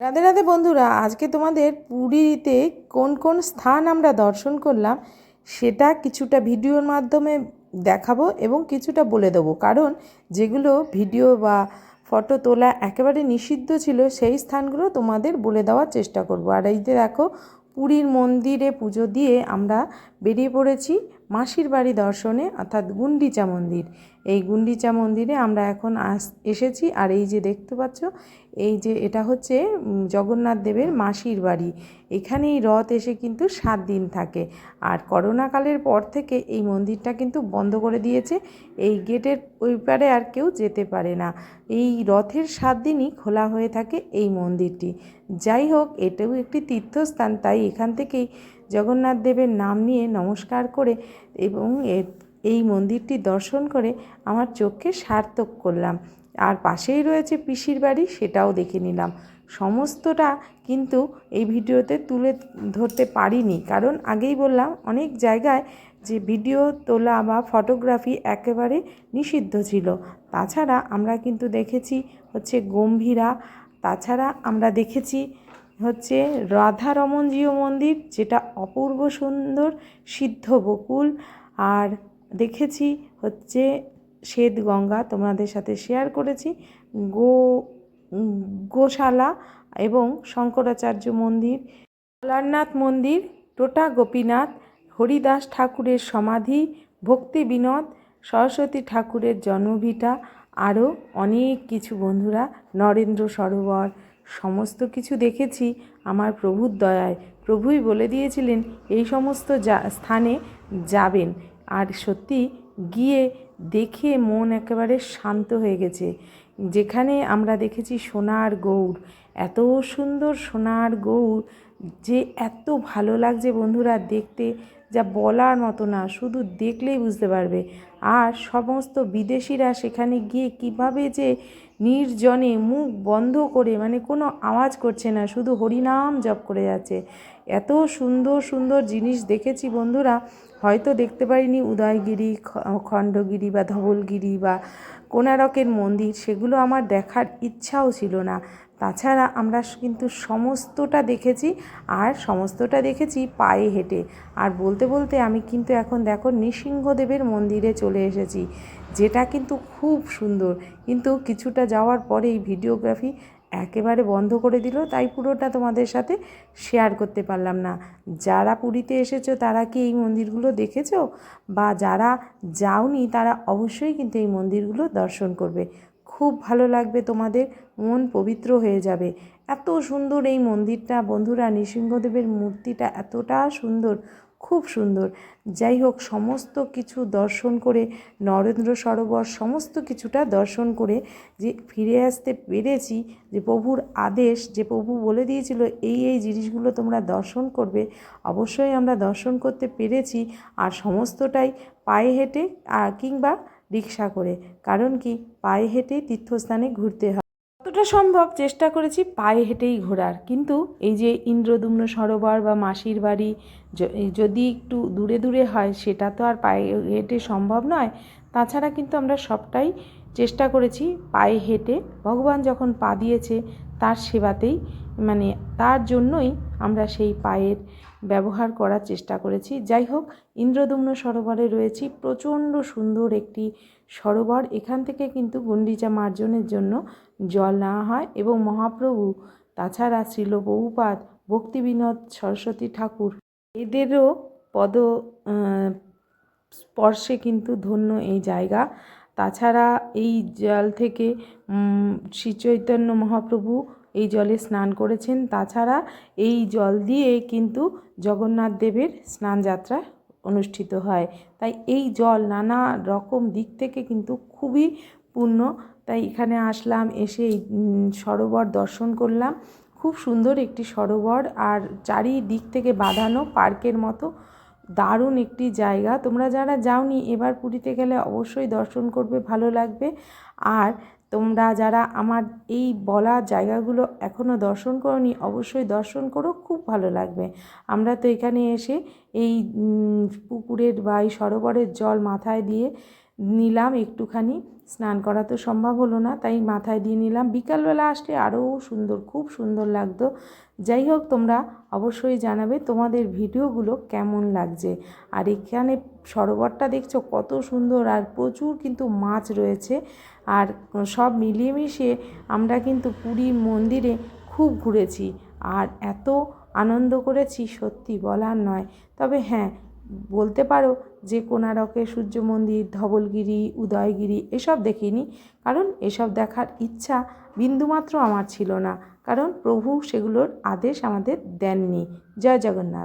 রাধে রাধে বন্ধুরা, আজকে তোমাদের পুরীতে কোন কোন স্থান আমরা দর্শন করলাম সেটা কিছুটা ভিডিওর মাধ্যমে দেখাবো এবং কিছুটা বলে দেবো। কারণ যেগুলো ভিডিও বা ফটো তোলা একেবারে নিষিদ্ধ ছিল, সেই স্থানগুলো তোমাদের বলে দেওয়ার চেষ্টা করব। আর এই যে দেখো, পুরীর মন্দিরে পুজো দিয়ে আমরা বেরিয়ে পড়েছি মাসির বাড়ি দর্শনে, অর্থাৎ গুন্ডিচা মন্দির। এই গুন্ডিচা মন্দিরে আমরা এখন আস, এসেছি। আর এই যে দেখতে পাচ্ছ, এই যে এটা হচ্ছে জগন্নাথ দেবের মাসির বাড়ি। এখানেই রথ এসে কিন্তু সাত দিন থাকে। আর করোনাকালের পর থেকে এই মন্দিরটা কিন্তু বন্ধ করে দিয়েছে। এই গেটের ওই পারে আর কেউ যেতে পারে না। এই রথের সাত দিনই খোলা হয়ে থাকে এই মন্দিরটি। যাই হোক, এটাও একটি তীর্থস্থান। তাই এখান থেকেই জগন্নাথ দেবের নাম নিয়ে নমস্কার করে এবং এই মন্দিরটি দর্শন করে আমার চোখকে সার্থক করলাম। আর পাশেই রয়েছে পিসির বাড়ি, সেটাও দেখে নিলাম। সমস্তটা কিন্তু এই ভিডিওতে তুলে ধরতে পারিনি। কারণ আগেই বললাম, অনেক জায়গায় যে ভিডিও তোলা বা ফটোগ্রাফি একেবারে নিষিদ্ধ ছিল। তাছাড়া আমরা কিন্তু দেখেছি হচ্ছে গম্ভীরা, তাছাড়া আমরা দেখেছি হচ্ছে রাধারমনজিও মন্দির, যেটা অপূর্ব সুন্দর, সিদ্ধ বকুল। আর দেখেছি হচ্ছে শ্বেত গঙ্গা তোমাদের সাথে শেয়ার করেছি। গো গোশালা এবং শঙ্করাচার্য মন্দির ভোলারনাথ মন্দির, টোটা গোপীনাথ, হরিদাস ঠাকুরের সমাধি, ভক্তি বিনোদ, সরস্বতী ঠাকুরের জন্মভিটা আরও অনেক কিছু বন্ধুরা, নরেন্দ্র সরোবর সমস্ত কিছু দেখেছি আমার প্রভুর দয়ায়। প্রভুই বলে দিয়েছিলেন, এই সমস্ত যা, স্থানে যাবেন। আর সত্যি গিয়ে দেখে মন একেবারে শান্ত হয়ে গেছে। যেখানে আমরা দেখেছি সোনার গৌর। এত সুন্দর সোনার গৌর যে এত ভালো লাগছে বন্ধুরা দেখতে, যা বলার মতো না, শুধু দেখলেই বুঝতে পারবে। আর সমস্ত বিদেশিরা সেখানে গিয়ে কীভাবে যে নির্জনে মুখ বন্ধ করে মানে কোনো আওয়াজ করছে না, শুধু হরিনাম জপ করে যাচ্ছে। এত সুন্দর সুন্দর জিনিস দেখেছি বন্ধুরা, হয়তো দেখতে পারিনি উদয়গিরি খণ্ডগিরি বা ধবলগিরি বা কোনারকের মন্দির, সেগুলো আমার দেখার ইচ্ছাও ছিল না। তাছাড়া আমরা কিন্তু সমস্তটা দেখেছি, আর সমস্তটা দেখেছি পায়ে হেঁটে। আর বলতে বলতে আমি কিন্তু এখন দেখো নৃসিংহদেবের মন্দিরে চলে এসেছি। যেটা কিন্তু খুব সুন্দর। কিন্তু কিছুটা যাওয়ার পরে এই ভিডিওগ্রাফি একেবারে বন্ধ করে দিল, তাই পুরোটা তোমাদের সাথে শেয়ার করতে পারলাম না। যারা পুরীতে এসেছ, তারা কি এই মন্দিরগুলো দেখেছ? বা যারা যাওনি, তারা অবশ্যই কিন্তু এই মন্দিরগুলো দর্শন করবে। খুব ভালো লাগবে, তোমাদের মন পবিত্র হয়ে যাবে। এত সুন্দর এই মন্দিরটা, বন্ধুরা, নৃসিংহদেবের মূর্তিটা এতটা সুন্দর। খুব সুন্দর। যাই হোক, সমস্ত কিছু দর্শন করে, নরেন্দ্র সরোবর সমস্ত কিছুটা দর্শন করে যে ফিরে আসতে পেরেছি, যে প্রভুর আদেশ, যে প্রভু বলে দিয়েছিল, এই এই জিনিসগুলো তোমরা দর্শন করবে, অবশ্যই আমরা দর্শন করতে পেরেছি। আর সমস্তটাই পায়ে হেঁটে কিংবা রিক্সা করে। কারণ কি? পায়ে হেঁটে তীর্থস্থানে ঘুরতে হয়। যতটা সম্ভব চেষ্টা করেছি পায়ে হেঁটেই ঘোরার। কিন্তু এই যে ইন্দ্রদুম্ন সরোবর বা মাসির বাড়ি যদি একটু দূরে দূরে হয়, সেটা তো আর পায়ে হেঁটে সম্ভব নয়। তাছাড়া কিন্তু আমরা সবটাই চেষ্টা করেছি পায়ে হেঁটে। ভগবান যখন পা দিয়েছে, তার সেবাতেই মানে তার জন্যই আমরা সেই পায়ের ব্যবহার করার চেষ্টা করেছি। যাই হোক, ইন্দ্রদুম্ন সরোবরে রয়েছি। প্রচণ্ড সুন্দর একটি সরোবর। এখান থেকে কিন্তু গুন্ডিচা মার্জনের জন্য জল নেওয়া হয় এবং মহাপ্রভু, তাছাড়া শ্রীল বহুপাত ভক্তিবিনোদ, সরস্বতী ঠাকুর, এদেরও পদ স্পর্শে কিন্তু ধন্য এই জায়গা। তাছাড়া এই জল থেকে শ্রী চৈতন্য মহাপ্রভু এই জলে স্নান করেছেন। তাছাড়া এই জল দিয়ে কিন্তু জগন্নাথ দেবের স্নানযাত্রা অনুষ্ঠিত হয়। তাই এই জল নানা রকম দিক থেকে কিন্তু খুবই পূর্ণ। তাই এখানে আসলাম, এসে এই সরোবর দর্শন করলাম। খুব সুন্দর একটি সরোবর। আর চারিদিক থেকে বাঁধানো পার্কের মতো দারুণ একটি জায়গা। তোমরা যারা যাওনি, এবার পুরীতে গেলে অবশ্যই দর্শন করবে, ভালো লাগবে। আর তোমরা যারা আমার এই বলা জায়গাগুলো এখনও দর্শন করনি, অবশ্যই দর্শন করো, খুব ভালো লাগবে। আমরা তো এখানে এসে এই পুকুরের বা এই সরোবরের জল মাথায় দিয়ে নিলাম একটুখানি। স্নান করা তো সম্ভব হলো না, তাই মাথায় দিয়ে নিলাম। বিকালবেলা আসলে আরও সুন্দর, খুব সুন্দর লাগতো। যাই হোক, তোমরা অবশ্যই জানাবে তোমাদের ভিডিওগুলো কেমন লাগছে। আর এখানে সরোবরটা দেখছ কত সুন্দর, আর প্রচুর কিন্তু মাছ রয়েছে। আর সব মিলিয়ে মিশিয়ে আমরা কিন্তু পুরী মন্দিরে খুব ঘুরেছি। আর এত আনন্দ করেছি, সত্যি বলার নয়। তবে হ্যাঁ বলতে পারো যে কোনারকে সূর্য মন্দির ধবলগিরি, উদয়গিরি এসব দেখিনি। কারণ এসব দেখার ইচ্ছা বিন্দুমাত্র আমার ছিল না। কারণ প্রভু সেগুলোর আদেশ আমাদের দেননি। জয় জগন্নাথ।